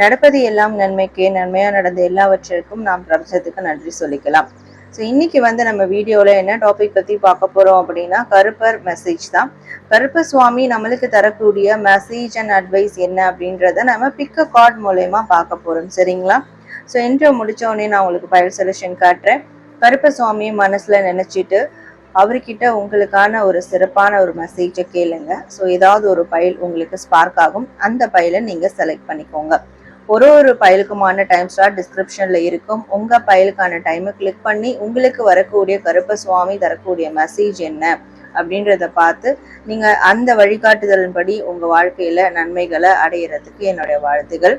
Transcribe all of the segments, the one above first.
நடப்பது எல்லாம் நன்மைக்கு நன்மையா நடந்த எல்லாவற்றிற்கும் நாம் பிரபஞ்சத்துக்கு நன்றி சொல்லிக்கலாம். ஸோ இன்னைக்கு வந்து நம்ம வீடியோவில் என்ன டாபிக் பற்றி பார்க்க போகிறோம் அப்படின்னா கருப்பர் மெசேஜ் தான். கருப்பர் சுவாமி நம்மளுக்கு தரக்கூடிய மெசேஜ் அண்ட் அட்வைஸ் என்ன அப்படின்றத நம்ம பிக்க கார்ட் மூலயமா பார்க்க போகிறோம் சரிங்களா? ஸோ இன்ட்ரோ முடிச்ச உடனே நான் உங்களுக்கு பயல் சொல்யூஷன் காட்டுறேன். கருப்ப சுவாமியை மனசில் நினச்சிட்டு அவர்கிட்ட உங்களுக்கான ஒரு சிறப்பான ஒரு மெசேஜை கேளுங்க. ஸோ ஏதாவது ஒரு பயில் உங்களுக்கு ஸ்பார்க் ஆகும். அந்த பைலை நீங்கள் செலக்ட் பண்ணிக்கோங்க. ஒரு ஒரு பயலுக்குமான டைம் ஸ்லாட் டிஸ்கிரிப்ஷனில் இருக்கும். உங்கள் பயலுக்கான டைமை கிளிக் பண்ணி உங்களுக்கு வரக்கூடிய கருப்ப சுவாமி தரக்கூடிய மெசேஜ் என்ன அப்படின்றத பார்த்து நீங்கள் அந்த வழிகாட்டுதலின்படி உங்கள் வாழ்க்கையில் நன்மைகளை அடையிறதுக்கு என்னுடைய வாழ்த்துகள்.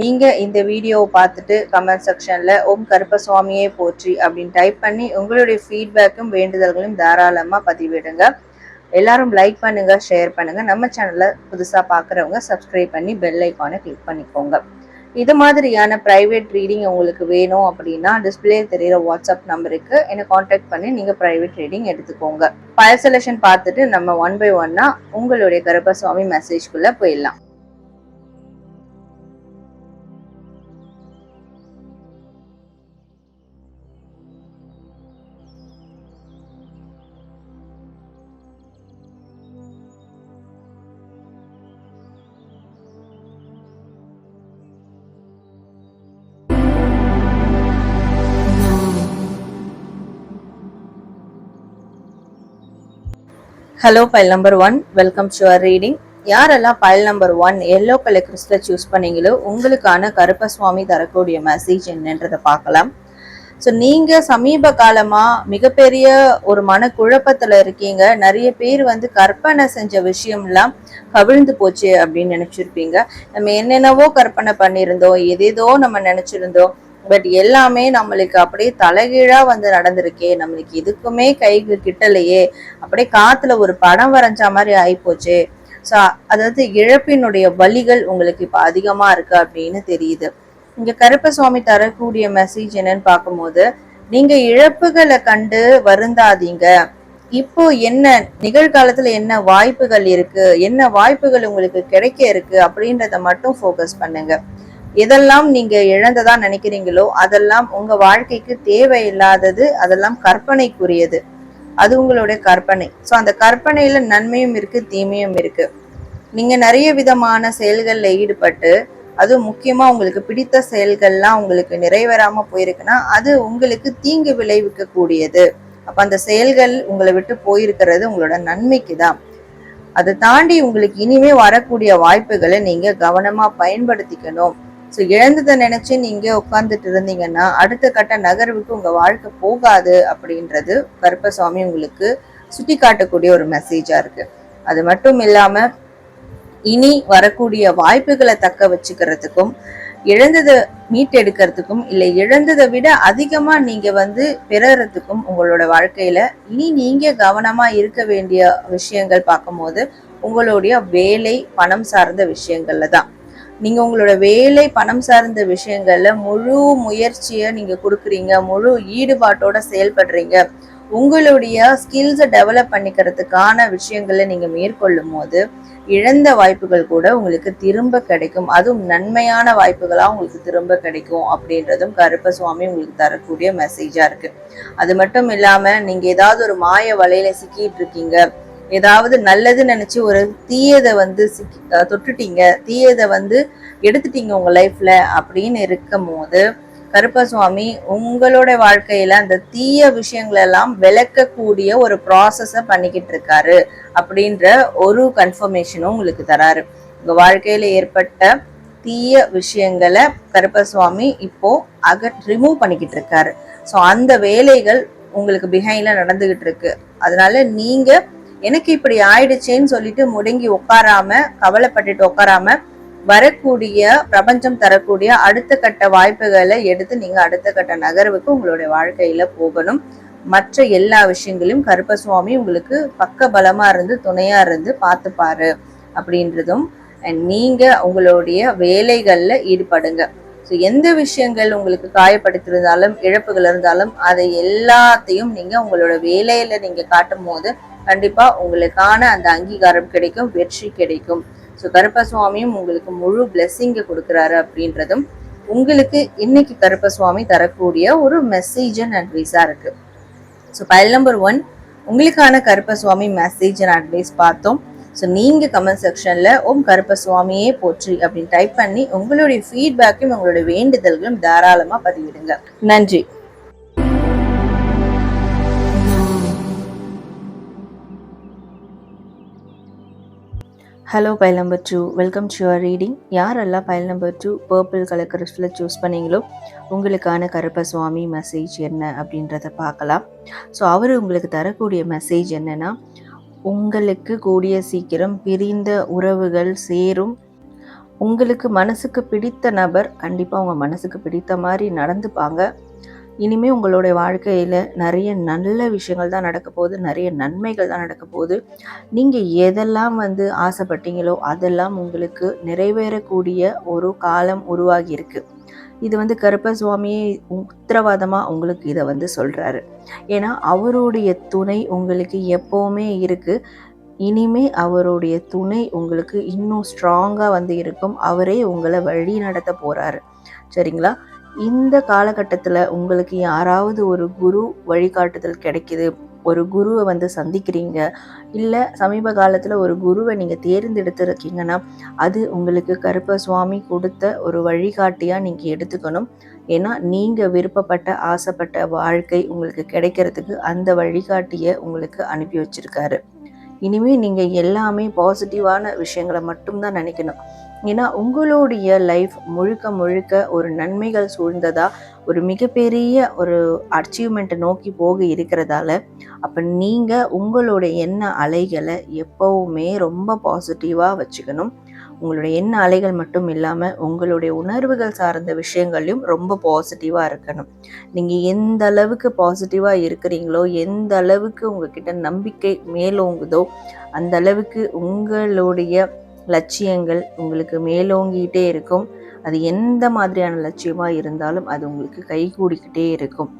நீங்கள் இந்த வீடியோவை பார்த்துட்டு கமெண்ட் செக்ஷனில் ஓம் கருப்ப சுவாமியே போற்றி அப்படின்னு டைப் பண்ணி உங்களுடைய ஃபீட்பேக்கும் வேண்டுதல்களையும் தாராளமாக பதிவிடுங்க. எல்லாரும் லைக் பண்ணுங்க ஷேர் பண்ணுங்க. நம்ம சேனல்ல புதுசா பாக்குறவங்க சப்ஸ்கிரைப் பண்ணி பெல் ஐக்கானை கிளிக் பண்ணிக்கோங்க. இது மாதிரியான பிரைவேட் ரீடிங் உங்களுக்கு வேணும் அப்படின்னா டிஸ்பிளே தெரியுற வாட்ஸ்அப் நம்பருக்கு என்னை காண்டாக்ட் பண்ணி நீங்க பிரைவேட் ரீடிங் எடுத்துக்கோங்க. பயர் செலெக்ஷன் பார்த்துட்டு நம்ம ஒன் பை ஒன்னா உங்களுடைய கருப்பசுவாமி மெசேஜ்குள்ள போயிடலாம். Hello pile number one welcome to our reading யாரெல்லாம் pile number one yellow colour crystal choose பண்ணீங்களோ உங்களுக்கான கருப்பசுவாமி தரக்கூடிய மெசேஜ் என்னன்றதை பார்க்கலாம். ஸோ நீங்க சமீப காலமா மிகப்பெரிய ஒரு மனக்குழப்பத்துல இருக்கீங்க. நிறைய பேர் வந்து கற்பனை செஞ்ச விஷயம்லாம் கவிழ்ந்து போச்சு அப்படின்னு நினைச்சிருப்பீங்க. நம்ம என்னென்னவோ கற்பனை பண்ணியிருந்தோம் எதேதோ நம்ம நினச்சிருந்தோம். பட் எல்லாமே நம்மளுக்கு அப்படியே தலைகீழா வந்து நடந்திருக்கே. நம்மளுக்கு இதுக்குமே கைக்கு கிட்டலையே. அப்படியே காத்துல ஒரு படம் வரைஞ்ச மாதிரி ஆயிப்போச்சு. ஸோ அதாவது இழப்பினுடைய வலிகள் உங்களுக்கு இப்போ அதிகமா இருக்கு அப்படின்னு தெரியுது. இங்க கருப்ப சுவாமி தரக்கூடிய மெசேஜ் என்னன்னு பார்க்கும்போது நீங்க இழப்புகளை கண்டு வருந்தாதீங்க. இப்போ என்ன நிகழ்காலத்துல என்ன வாய்ப்புகள் இருக்கு? என்ன வாய்ப்புகள் உங்களுக்கு கிடைக்க இருக்கு? அப்படின்றத மட்டும் ஃபோக்கஸ் பண்ணுங்க. எதெல்லாம் நீங்க இழந்ததா நினைக்கிறீங்களோ அதெல்லாம் உங்க வாழ்க்கைக்கு தேவையில்லாதது அதெல்லாம் கற்பனைக்குரியது. அது உங்களுடைய கற்பனை. ஸோ அந்த கற்பனையில நன்மையும் இருக்கு தீமையும் இருக்கு. நீங்க நிறைய விதமான செயல்களில் ஈடுபட்டு அது முக்கியமா உங்களுக்கு பிடித்த செயல்கள்லாம் உங்களுக்கு நிறைவேறாம போயிருக்குன்னா அது உங்களுக்கு தீங்கு விளைவிக்க கூடியது அப்ப அந்த செயல்கள் உங்களை விட்டு போயிருக்கிறது உங்களோட நன்மைக்கு தான். அதை தாண்டி உங்களுக்கு இனிமே வரக்கூடிய வாய்ப்புகளை நீங்க கவனமா பயன்படுத்திக்கணும். ஸோ இழந்ததை நினைச்சு நீங்க உட்கார்ந்துட்டு இருந்தீங்கன்னா அடுத்த கட்ட நகர்வுக்கு உங்க வாழ்க்கை போகாது அப்படின்றது கருப்பசாமி உங்களுக்கு சுட்டி காட்டக்கூடிய ஒரு மெசேஜா இருக்கு. அது மட்டும் இல்லாம இனி வரக்கூடிய வாய்ப்புகளை தக்க வச்சுக்கிறதுக்கும் இழந்ததை மீட்டெடுக்கிறதுக்கும் இல்லை இழந்ததை விட அதிகமா நீங்க வந்து பெறறதுக்கும் உங்களோட வாழ்க்கையில இனி நீங்க கவனமா இருக்க வேண்டிய விஷயங்கள் பார்க்கும்போது உங்களுடைய வேலை பணம் சார்ந்த விஷயங்கள்ல தான். நீங்கள் உங்களோட வேலை பணம் சார்ந்த விஷயங்களில் முழு முயற்சியை நீங்கள் கொடுக்குறீங்க. முழு ஈடுபாட்டோட செயல்படுறீங்க. உங்களுடைய ஸ்கில்ஸை டெவலப் பண்ணிக்கிறதுக்கான விஷயங்களை நீங்கள் மேற்கொள்ளும் போது இழந்த வாய்ப்புகள் கூட உங்களுக்கு திரும்ப கிடைக்கும். அதுவும் நன்மையான வாய்ப்புகளாக உங்களுக்கு திரும்ப கிடைக்கும் அப்படின்றதும் கருப்ப சுவாமி உங்களுக்கு தரக்கூடிய மெசேஜாக இருக்குது அது மட்டும் இல்லாமல் நீங்கள் ஏதாவது ஒரு மாய வலையில் சிக்கிட்டு இருக்கீங்க. ஏதாவது நல்லது நினைச்சு ஒரு தீயதை வந்து தொட்டுட்டீங்க தீயதை வந்து எடுத்துட்டீங்க உங்க லைஃப்ல அப்படின்னு இருக்கும் போது கருப்பசுவாமி உங்களோட வாழ்க்கையில அந்த தீய விஷயங்கள் எல்லாம் விளக்கக்கூடிய ஒரு ப்ராசஸ பண்ணிக்கிட்டு இருக்காரு அப்படின்ற ஒரு கன்ஃபர்மேஷனும் உங்களுக்கு தராரு. உங்க வாழ்க்கையில ஏற்பட்ட தீய விஷயங்களை கருப்பசுவாமி இப்போ அக ரிமூவ் பண்ணிக்கிட்டு இருக்காரு. ஸோ அந்த வேலைகள் உங்களுக்கு பிஹைண்ட்ல நடந்துகிட்டு இருக்கு. அதனால நீங்க எனக்கு இப்படி ஆயிடுச்சேன்னு சொல்லிட்டு முடங்கி உட்காராம கவலைப்பட்டுட்டு உட்காராம வரக்கூடிய பிரபஞ்சம் தரக்கூடிய அடுத்த கட்ட வாய்ப்புகளை எடுத்து நீங்க அடுத்த கட்ட நகர்வுக்கு உங்களுடைய வாழ்க்கையில போகணும். மற்ற எல்லா விஷயங்களையும் கருப்பசுவாமி உங்களுக்கு பக்க பலமா இருந்து துணையா இருந்து பார்த்துப்பாரு அப்படின்றதும் நீங்க உங்களுடைய வேலைகள்ல ஈடுபடுங்க. ஸோ எந்த விஷயங்கள் உங்களுக்கு காயப்படுத்திருந்தாலும் இழப்புகள் இருந்தாலும் அதை எல்லாத்தையும் நீங்க உங்களோட வேலையில நீங்க காட்டும் போது கண்டிப்பா உங்களுக்கான அந்த அங்கீகாரம் கிடைக்கும் வெற்றி கிடைக்கும். ஸோ கருப்பசுவாமியும் உங்களுக்கு முழு பிளெஸ்ஸிங்கை கொடுக்குறாரு அப்படின்றதும் உங்களுக்கு இன்னைக்கு கருப்பசுவாமி தரக்கூடிய ஒரு மெசேஜ் அண்ட் அட்வைஸாக இருக்கு. ஸோ பயல் நம்பர் ஒன் உங்களுக்கான கருப்பசுவாமி மெசேஜ் அண்ட் அட்வைஸ் பார்த்தோம். ஸோ நீங்கள் கமெண்ட் செக்ஷனில் ஓம் கருப்பசுவாமியே போற்றி அப்படின்னு டைப் பண்ணி உங்களுடைய ஃபீட்பேக்கையும் உங்களுடைய வேண்டுதல்களும் தாராளமாக பதிவிடுங்க. நன்றி. Hello pile number two welcome to your reading யாரெல்லாம் pile number two purple colour crystal choose பண்ணீங்களோ உங்களுக்கான கருப்ப சுவாமி மெசேஜ் என்ன அப்படின்றத பார்க்கலாம். ஸோ அவர் உங்களுக்கு தரக்கூடிய மெசேஜ் என்னென்னா உங்களுக்கு கூடிய சீக்கிரம் பிரிந்த உறவுகள் சேரும். உங்களுக்கு மனசுக்கு பிடித்த நபர் கண்டிப்பாக உங்கள் மனசுக்கு பிடித்த மாதிரி நடந்துப்பாங்க. இனிமேல் உங்களுடைய வாழ்க்கையில் நிறைய நல்ல விஷயங்கள் தான் நடக்க போகுது நிறைய நன்மைகள் தான் நடக்க போகுது. நீங்கள் எதெல்லாம் வந்து ஆசைப்பட்டீங்களோ அதெல்லாம் உங்களுக்கு நிறைவேறக்கூடிய ஒரு காலம் உருவாகி இருக்குது இது வந்து கருப்பசுவாமியே உத்தரவாதமாக உங்களுக்கு இதை வந்து சொல்கிறாரு ஏன்னா அவருடைய துணை உங்களுக்கு எப்போவுமே இருக்குது இனிமே அவருடைய துணை உங்களுக்கு இன்னும் ஸ்ட்ராங்காக வந்து இருக்கும். அவரே உங்களை வழி நடத்த போகிறாரு சரிங்களா? இந்த காலகட்டத்தில் உங்களுக்கு யாராவது ஒரு குரு வழிகாட்டுதல் கிடைக்குது? ஒரு குருவை வந்து சந்திக்கிறீங்க. இல்லை சமீப காலத்தில் ஒரு குருவை நீங்கள் தேர்ந்தெடுத்துருக்கீங்கன்னா அது உங்களுக்கு கருப்ப சுவாமி கொடுத்த ஒரு வழிகாட்டியாக நீங்கள் எடுத்துக்கணும். ஏன்னா நீங்கள் விருப்பப்பட்ட ஆசைப்பட்ட வாழ்க்கை உங்களுக்கு கிடைக்கிறதுக்கு அந்த வழிகாட்டியை உங்களுக்கு அனுப்பி வச்சுருக்காரு. இனிமேல் நீங்கள் எல்லாமே பாசிட்டிவான விஷயங்களை மட்டும்தான் நினைக்கணும். ஏன்னா உங்களுடைய லைஃப் முழுக்க முழுக்க ஒரு நன்மைகள் சூழ்ந்ததா ஒரு மிகப்பெரிய ஒரு அச்சீவ்மெண்ட்டை நோக்கி போக இருக்கிறதால அப்போ நீங்கள் உங்களுடைய எண்ண அலைகளை எப்போவுமே ரொம்ப பாசிட்டிவாக வச்சுக்கணும். உங்களுடைய எண்ண அலைகள் மட்டும் இல்லாமல் உங்களுடைய உணர்வுகள் சார்ந்த விஷயங்களையும் ரொம்ப பாசிட்டிவாக இருக்கணும். நீங்கள் எந்த அளவுக்கு பாசிட்டிவாக இருக்கிறீங்களோ எந்த அளவுக்கு உங்ககிட்ட நம்பிக்கை மேலோங்குதோ அந்த அளவுக்கு உங்களுடைய லட்சியங்கள் உங்களுக்கு மேலோங்கிட்டே இருக்கும். அது எந்த மாதிரியான லட்சியமாக இருந்தாலும் அது உங்களுக்கு கை கூடிக்கிட்டே இருக்கும்.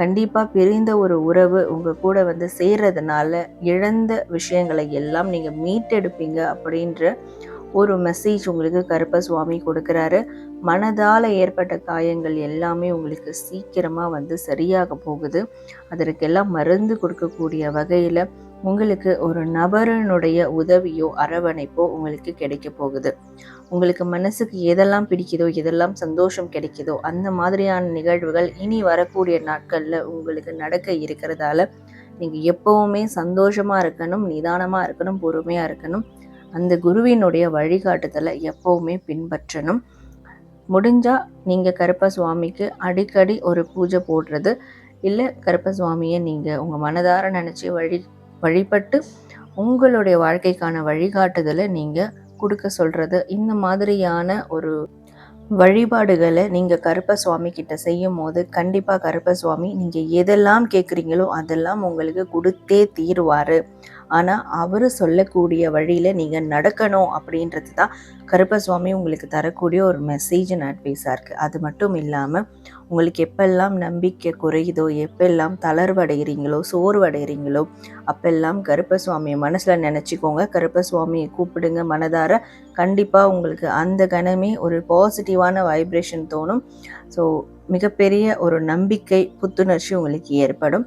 கண்டிப்பாக பிரிந்த ஒரு உறவு உங்கள் கூட வந்து சேர்றதுனால இழந்த விஷயங்களை எல்லாம் நீங்கள் மீட்டெடுப்பீங்க அப்படின்ற ஒரு மெசேஜ் உங்களுக்கு கருப்ப சுவாமி கொடுக்குறாரு. மனதால் ஏற்பட்ட காயங்கள் எல்லாமே உங்களுக்கு சீக்கிரமாக வந்து சரியாக போகுது. அதற்கெல்லாம் மருந்து கொடுக்கக்கூடிய வகையில் உங்களுக்கு ஒரு நபரனுடைய உதவியோ அரவணைப்போ உங்களுக்கு கிடைக்க போகுது. உங்களுக்கு மனசுக்கு எதெல்லாம் பிடிக்குதோ எதெல்லாம் சந்தோஷம் கிடைக்குதோ அந்த மாதிரியான நிகழ்வுகள் இனி வரக்கூடிய நாட்களில் உங்களுக்கு நடக்க இருக்கிறதால நீங்கள் எப்போவுமே சந்தோஷமாக இருக்கணும் நிதானமாக இருக்கணும் பொறுமையாக இருக்கணும். அந்த குருவினுடைய வழிகாட்டுதலை எப்போவுமே பின்பற்றணும். முடிஞ்சால் நீங்கள் கருப்ப சுவாமிக்கு அடிக்கடி ஒரு பூஜை போடுறது இல்லை கருப்ப சுவாமியை நீங்கள் உங்கள் மனதார நினச்சி வழி வழிபட்டு உங்களுடைய வாழ்க்கைக்கான வழிகாட்டுதலை நீங்கள் கொடுக்க சொல்கிறது இந்த மாதிரியான ஒரு வழிபாடுகளை நீங்கள் கருப்ப சுவாமி கிட்ட செய்யும் போது கண்டிப்பாக கருப்ப சுவாமி நீங்கள் எதெல்லாம் கேட்குறீங்களோ அதெல்லாம் உங்களுக்கு கொடுத்தே தீருவார். ஆனால் அவர் சொல்லக்கூடிய வழியில் நீங்கள் நடக்கணும் அப்படின்றது தான் கருப்பசுவாமி உங்களுக்கு தரக்கூடிய ஒரு மெசேஜ் அண்ட் அட்வைஸாக இருக்குது அது மட்டும் இல்லாமல் உங்களுக்கு எப்பெல்லாம் நம்பிக்கை குறையுதோ எப்பெல்லாம் தளர்வடைகிறீங்களோ சோர்வடைகிறீங்களோ அப்பெல்லாம் கருப்பசுவாமியை மனசில் நினச்சிக்கோங்க. கருப்பசுவாமியை கூப்பிடுங்க மனதார. கண்டிப்பாக உங்களுக்கு அந்த கணமே ஒரு பாசிட்டிவான வைப்ரேஷன் தோணும். ஸோ மிகப்பெரிய ஒரு நம்பிக்கை புத்துணர்ச்சி உங்களுக்கு ஏற்படும்.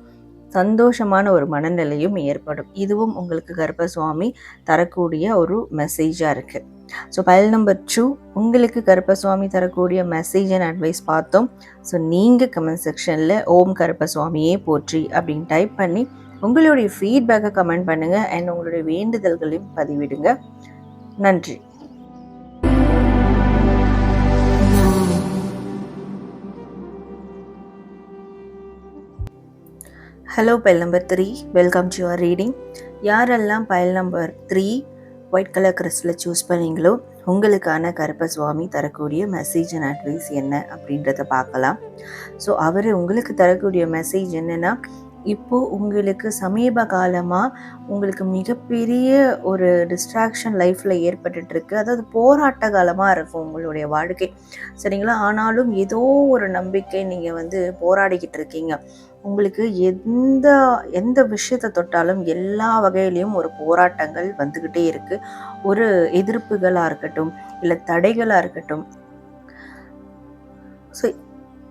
சந்தோஷமான ஒரு மனநிலையும் ஏற்படும். இதுவும் உங்களுக்கு கர்ப்பசுவாமி தரக்கூடிய ஒரு மெசேஜாக இருக்குது ஸோ பயல் நம்பர் டூ உங்களுக்கு கருப்பசுவாமி தரக்கூடிய மெசேஜ் அண்ட் அட்வைஸ் பார்த்தோம். ஸோ நீங்கள் கமெண்ட் செக்ஷனில் ஓம் கருப்பசுவாமியே போற்றி அப்படின்னு டைப் பண்ணி உங்களுடைய ஃபீட்பேக்கை கமெண்ட் பண்ணுங்கள் அண்ட் உங்களுடைய வேண்டுதல்களையும் பதிவிடுங்க. நன்றி. Hello file number three welcome to your reading யாரெல்லாம் file number three white colour crystal choose பண்ணீங்களோ உங்களுக்கான கருப்ப சுவாமி தரக்கூடிய மெசேஜ் அண்ட் அட்வைஸ் என்ன அப்படின்றத பார்க்கலாம். ஸோ அவர் உங்களுக்கு தரக்கூடிய மெசேஜ் என்னென்னா இப்போது உங்களுக்கு சமீப காலமாக உங்களுக்கு மிகப்பெரிய ஒரு டிஸ்ட்ராக்ஷன் லைஃப்பில் ஏற்பட்டுருக்கு அதாவது போராட்ட காலமாக இருக்கும் உங்களுடைய வாழ்க்கை. சரிங்களா? ஆனாலும் ஏதோ ஒரு நம்பிக்கை நீங்கள் வந்து போராடிக்கிட்டு இருக்கீங்க. உங்களுக்கு எந்த எந்த விஷயத்தை தொட்டாலும் எல்லா வகையிலையும் ஒரு போராட்டங்கள் வந்துக்கிட்டே இருக்குது ஒரு எதிர்ப்புகளாக இருக்கட்டும் இல்லை தடைகளாக இருக்கட்டும். ஸோ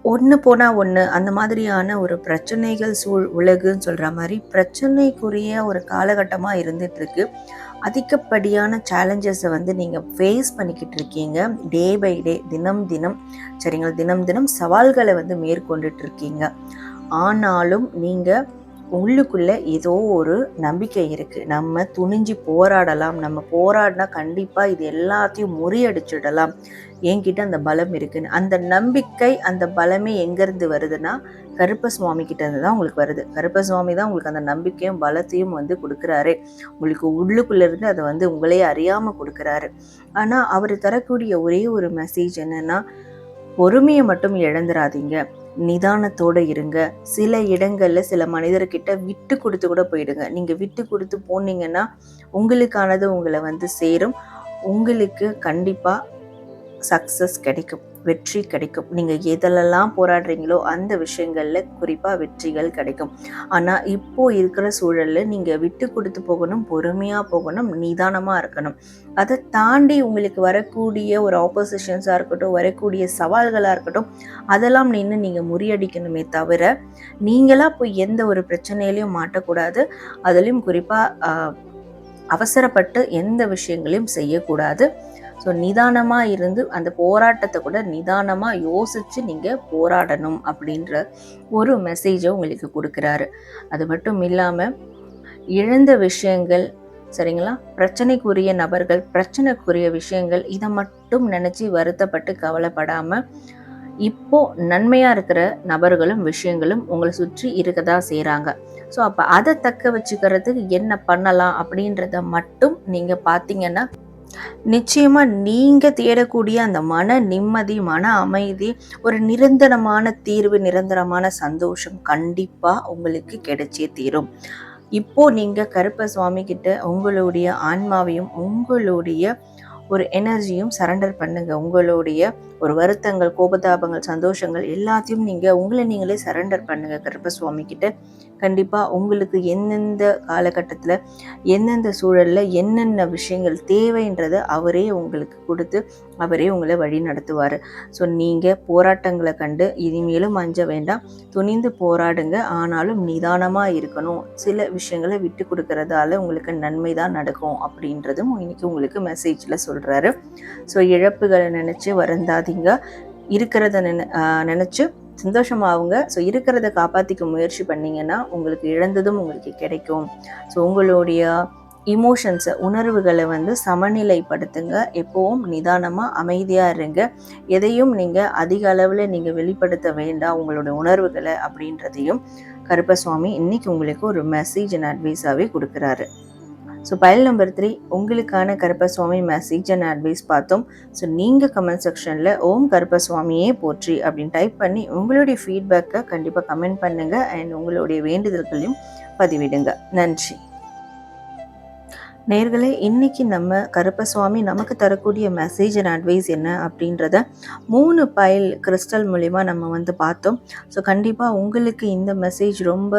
ஒன்று போனால் ஒன்று அந்த மாதிரியான ஒரு பிரச்சனைகள் சூழ் உலகுன்னு சொல்கிற மாதிரி பிரச்சனைக்குரிய ஒரு காலகட்டமாக இருந்துகிட்ருக்கு அதிகப்படியான சேலஞ்சஸை வந்து நீங்கள் ஃபேஸ் பண்ணிக்கிட்டு இருக்கீங்க. டே பை டே தினம் தினம் சரிங்களா? தினம் தினம் சவால்களை வந்து மேற்கொண்டுட்டு இருக்கீங்க. ஆனாலும் நீங்கள் உள்ளுக்குள்ளே ஏதோ ஒரு நம்பிக்கை இருக்குது நம்ம துணிஞ்சு போராடலாம். நம்ம போராடினா கண்டிப்பாக இது எல்லாத்தையும் முறியடிச்சிடலாம். என்கிட்ட அந்த பலம் இருக்குன்னு. அந்த நம்பிக்கை அந்த பலமே எங்கேருந்து வருதுன்னா கருப்ப சுவாமி கிட்ட தான் உங்களுக்கு வருது. கருப்ப சுவாமி தான் உங்களுக்கு அந்த நம்பிக்கையும் பலத்தையும் வந்து கொடுக்குறாரு. உங்களுக்கு உள்ளுக்குள்ளேருந்து அதை வந்து உங்களே அறியாமல் கொடுக்குறாரு. ஆனால் அவர் தரக்கூடிய ஒரே ஒரு மெசேஜ் என்னென்னா பொறுமையை மட்டும் இழந்துடாதீங்க நிதானத்தோடு இருங்க. சில இடங்களில் சில மனிதர்கிட்ட விட்டு கொடுத்து கூட போயிடுங்க. நீங்கள் விட்டு கொடுத்து போனீங்கன்னா உங்களுக்கானது உங்களை வந்து சேரும். உங்களுக்கு கண்டிப்பாக சக்ஸஸ் கிடைக்கும். வெற்றி கிடைக்கும். நீங்கள் எதிலெல்லாம் போராடுறீங்களோ அந்த விஷயங்களில் குறிப்பாக வெற்றிகள் கிடைக்கும். ஆனால் இப்போது இருக்கிற சூழலில் நீங்கள் விட்டு கொடுத்து போகணும் பொறுமையாக போகணும் நிதானமாக இருக்கணும். அதை தாண்டி உங்களுக்கு வரக்கூடிய ஒரு ஆப்போசிஷன்ஸாக இருக்கட்டும் வரக்கூடிய சவால்களாக இருக்கட்டும் அதெல்லாம் நின்று நீங்கள் முறியடிக்கணுமே தவிர நீங்களாக போய் எந்த ஒரு பிரச்சனையிலையும் மாட்டக்கூடாது. அதுலேயும் குறிப்பாக அவசரப்பட்டு எந்த விஷயங்களையும் செய்யக்கூடாது. ஸோ நிதானமாக இருந்து அந்த போராட்டத்தை கூட நிதானமாக யோசித்து நீங்கள் போராடணும் அப்படின்ற ஒரு மெசேஜை உங்களுக்கு கொடுக்குறாரு. அது மட்டும் இல்லாமல் இழந்த விஷயங்கள் சரிங்களா? பிரச்சனைக்குரிய நபர்கள் பிரச்சனைக்குரிய விஷயங்கள் இதை மட்டும் நினச்சி வருத்தப்பட்டு கவலைப்படாமல் இப்போ நன்மையாக இருக்கிற நபர்களும் விஷயங்களும் உங்களை சுற்றி இருக்க தான் செய்கிறாங்க ஸோ அப்போ அதை தக்க வச்சுக்கிறதுக்கு என்ன பண்ணலாம் அப்படின்றத மட்டும் நீங்கள் பார்த்தீங்கன்னா நிச்சயமா நீங்க தேடக்கூடிய அந்த மன நிம்மதி மன அமைதி ஒரு நிரந்தரமான தீர்வு நிரந்தரமான சந்தோஷம் கண்டிப்பா உங்களுக்கு கிடைச்சே தீரும். இப்போ நீங்க கருப்ப சுவாமி கிட்ட உங்களுடைய ஆன்மாவையும் உங்களுடைய ஒரு எனர்ஜியும் சரண்டர் பண்ணுங்க. உங்களுடைய ஒரு வருத்தங்கள் கோபதாபங்கள் சந்தோஷங்கள் எல்லாத்தையும் நீங்கள் உங்களை நீங்களே சரண்டர் பண்ணுங்க கருப்பசுவாமி கிட்ட கண்டிப்பாக உங்களுக்கு எந்தெந்த காலகட்டத்தில் எந்தெந்த சூழலில் என்னென்ன விஷயங்கள் தேவைன்றதை அவரே உங்களுக்கு கொடுத்து அவரே உங்களை வழி நடத்துவார். ஸோ நீங்கள் போராட்டங்களை கண்டு இனிமேலும் அஞ்ச வேண்டாம். துணிந்து போராடுங்க. ஆனாலும் நிதானமாக இருக்கணும். சில விஷயங்களை விட்டு கொடுக்கறதால உங்களுக்கு நன்மை தான் நடக்கும் அப்படின்றதும் இன்னைக்கு உங்களுக்கு மெசேஜில் சொல்கிறாரு ஸோ இழப்புகளை நினச்சி வருந்தாதீங்க இருக்கிறத நினை நினச்சி சந்தோஷமாகுங்க ஸோ இருக்கிறத காப்பாற்றிக்க முயற்சி பண்ணிங்கன்னா உங்களுக்கு இழந்ததும் உங்களுக்கு கிடைக்கும். ஸோ உங்களுடைய இமோஷன்ஸை உணர்வுகளை வந்து சமநிலைப்படுத்துங்க. எப்போவும் நிதானமாக அமைதியாக இருங்க. எதையும் நீங்கள் அதிக அளவில் நீங்கள் வெளிப்படுத்த வேண்டாம். உங்களுடைய உணர்வுகளை அப்படின்றதையும் கருப்பசுவாமி இன்னைக்கு உங்களுக்கு ஒரு மெசேஜ் அண்ட் அட்வைஸாகவே கொடுக்குறாரு. ஸோ பயல் நம்பர் த்ரீ உங்களுக்கான கருப்பசுவாமி மெசேஜ் அண்ட் அட்வைஸ் பார்த்தோம். ஸோ நீங்கள் கமெண்ட் செக்ஷனில் ஓம் கருப்பசுவாமியே போற்றி அப்படின்னு டைப் பண்ணி உங்களுடைய ஃபீட்பேக்கை கண்டிப்பாக கமெண்ட் பண்ணுங்கள் அண்ட் உங்களுடைய வேண்டுதல்களையும் பதிவிடுங்க. நன்றி. நேர்களே இன்னைக்கு நம்ம கருப்பசுவாமி நமக்கு தரக்கூடிய மெசேஜ் அண்ட் அட்வைஸ் என்ன அப்படின்றத மூணு பைல் கிறிஸ்டல் மூலிமா நம்ம வந்து பார்த்தோம். ஸோ கண்டிப்பாக உங்களுக்கு இந்த மெசேஜ் ரொம்ப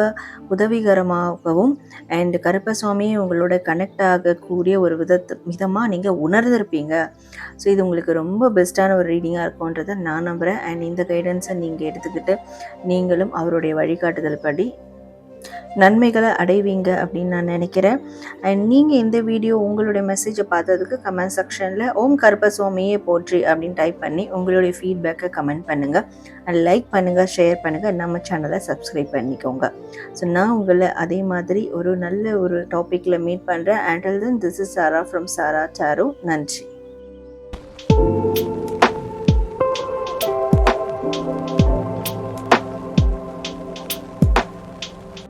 உதவிகரமாகவும் அண்ட் கருப்பசுவாமியை உங்களோட கனெக்ட் ஆகக்கூடிய ஒரு விதத்து விதமாக நீங்கள் உணர்ந்திருப்பீங்க. ஸோ இது உங்களுக்கு ரொம்ப பெஸ்ட்டான ஒரு ரீடிங்காக இருக்கும்ன்றதை நான் நம்புகிறேன் அண்ட் இந்த கைடன்ஸை நீங்கள் எடுத்துக்கிட்டு நீங்களும் அவருடைய வழிகாட்டுதல் படி நன்மைகளை அடைவீங்க அப்படின்னு நான் நினைக்கிறேன். அண்ட் நீங்கள் இந்த வீடியோ உங்களுடைய மெசேஜை பார்த்ததுக்கு கமெண்ட் செக்ஷனில் ஓம் கருப்பசுவாமியே போற்றி அப்படின்னு டைப் பண்ணி உங்களுடைய ஃபீட்பேக்கை கமெண்ட் பண்ணுங்கள் அண்ட் லைக் பண்ணுங்கள் ஷேர் பண்ணுங்கள் நம்ம சேனலை சப்ஸ்கிரைப் பண்ணிக்கோங்க. ஸோ நான் உங்களை அதே மாதிரி ஒரு நல்ல ஒரு டாப்பிக்கில் மீட் பண்ணுறேன் and then this is Sara from Sara Saru நன்றி.